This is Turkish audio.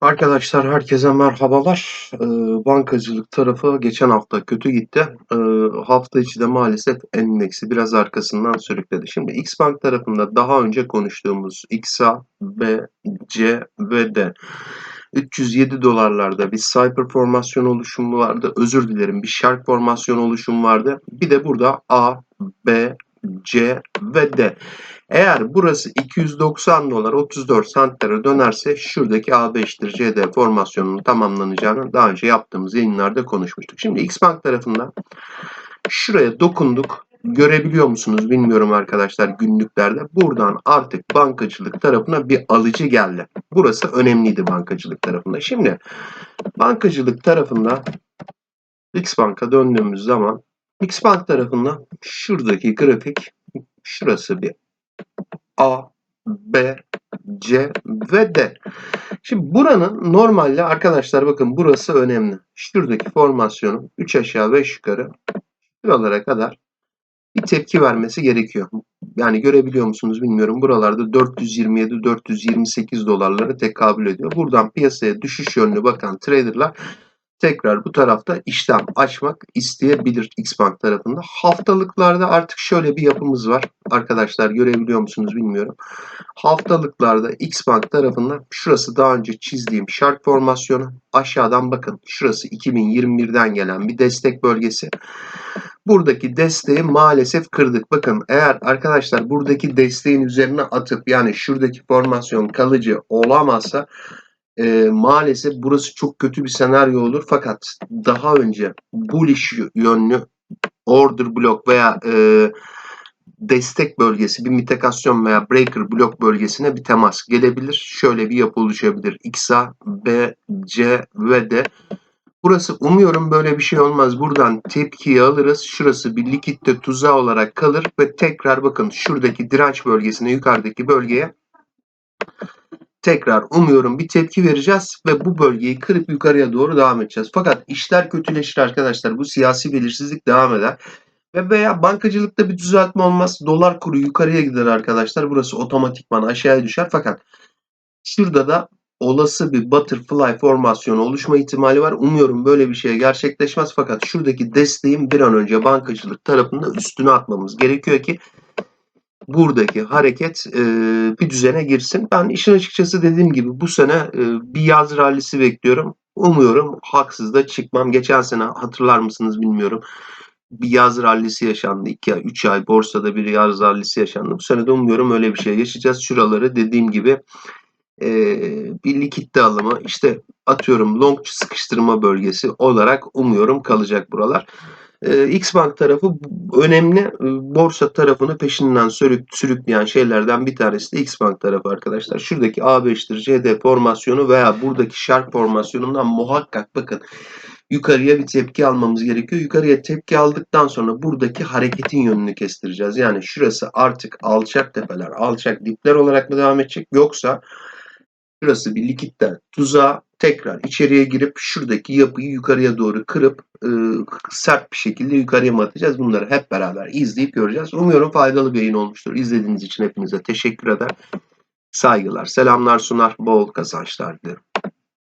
Arkadaşlar herkese merhabalar. Ee, bankacılık tarafı geçen hafta kötü gitti. Ee, hafta içi de maalesef endeksi biraz arkasından sürükledi. Şimdi X Bank tarafında daha önce konuştuğumuz XA, B, C ve D. 307 dolarlarda bir Cyper formasyon oluşumu vardı. Özür dilerim bir Shark formasyon oluşumu vardı. Bir de burada A, B, C ve D. Eğer burası 290 dolar 34 santlere dönerse şuradaki A5'tir CD formasyonunun tamamlanacağını daha önce yaptığımız yayınlarda konuşmuştuk. Şimdi Xbank tarafından şuraya dokunduk. Görebiliyor musunuz bilmiyorum arkadaşlar günlüklerde. Buradan artık bankacılık tarafına bir alıcı geldi. Burası önemliydi bankacılık tarafında. Şimdi bankacılık tarafında Xbank'a döndüğümüz zaman Xbank tarafında şuradaki grafik şurası bir A, B, C ve D. Şimdi buranın normalde arkadaşlar bakın burası önemli. Şuradaki formasyonun 3 aşağı 5 yukarı şuralara kadar bir tepki vermesi gerekiyor. Yani görebiliyor musunuz bilmiyorum. Buralarda 427-428 dolarlara tekabül ediyor. Buradan piyasaya düşüş yönlü bakan traderlar tekrar bu tarafta işlem açmak isteyebilir Xbank tarafında. Haftalıklarda artık şöyle bir yapımız var. Arkadaşlar görebiliyor musunuz bilmiyorum. Haftalıklarda Xbank tarafından şurası daha önce çizdiğim şart formasyonu. Aşağıdan bakın şurası 2021'den gelen bir destek bölgesi. Buradaki desteği maalesef kırdık. Bakın eğer arkadaşlar buradaki desteğin üzerine atıp yani şuradaki formasyon kalıcı olamazsa e, maalesef burası çok kötü bir senaryo olur. Fakat daha önce bullish yönlü order block veya e, destek bölgesi, bir mitikasyon veya breaker blok bölgesine bir temas gelebilir. Şöyle bir yapı oluşabilir. XA, B, C ve D. Burası umuyorum böyle bir şey olmaz. Buradan tepkiyi alırız. Şurası bir likitte tuzağı olarak kalır ve tekrar bakın şuradaki direnç bölgesine yukarıdaki bölgeye tekrar umuyorum bir tepki vereceğiz ve bu bölgeyi kırıp yukarıya doğru devam edeceğiz. Fakat işler kötüleşir arkadaşlar. Bu siyasi belirsizlik devam eder. Ve veya bankacılıkta bir düzeltme olmaz. Dolar kuru yukarıya gider arkadaşlar. Burası otomatikman aşağıya düşer. Fakat şurada da olası bir butterfly formasyonu oluşma ihtimali var. Umuyorum böyle bir şey gerçekleşmez. Fakat şuradaki desteğin bir an önce bankacılık tarafında üstüne atmamız gerekiyor ki buradaki hareket e, bir düzene girsin. Ben işin açıkçası dediğim gibi bu sene e, bir yaz rallisi bekliyorum. Umuyorum haksız da çıkmam. Geçen sene hatırlar mısınız bilmiyorum. Bir yaz rallisi yaşandı. 2 ay, 3 ay borsada bir yaz rallisi yaşandı. Bu sene de umuyorum öyle bir şey yaşayacağız. Şuraları dediğim gibi e, bir likitte alımı işte atıyorum long sıkıştırma bölgesi olarak umuyorum kalacak buralar. E, Xbank tarafı önemli. E, borsa tarafını peşinden sürük, sürükleyen şeylerden bir tanesi de Xbank tarafı arkadaşlar. Şuradaki A5'tir CD formasyonu veya buradaki Sharp formasyonundan muhakkak bakın yukarıya bir tepki almamız gerekiyor. Yukarıya tepki aldıktan sonra buradaki hareketin yönünü kestireceğiz. Yani şurası artık alçak tepeler, alçak dipler olarak mı devam edecek yoksa şurası bir likitten tuzağa tekrar içeriye girip şuradaki yapıyı yukarıya doğru kırıp e, sert bir şekilde yukarıya mı atacağız? Bunları hep beraber izleyip göreceğiz. Umuyorum faydalı bir yayın olmuştur. İzlediğiniz için hepinize teşekkür eder. Saygılar, selamlar sunar, bol kazançlar dilerim.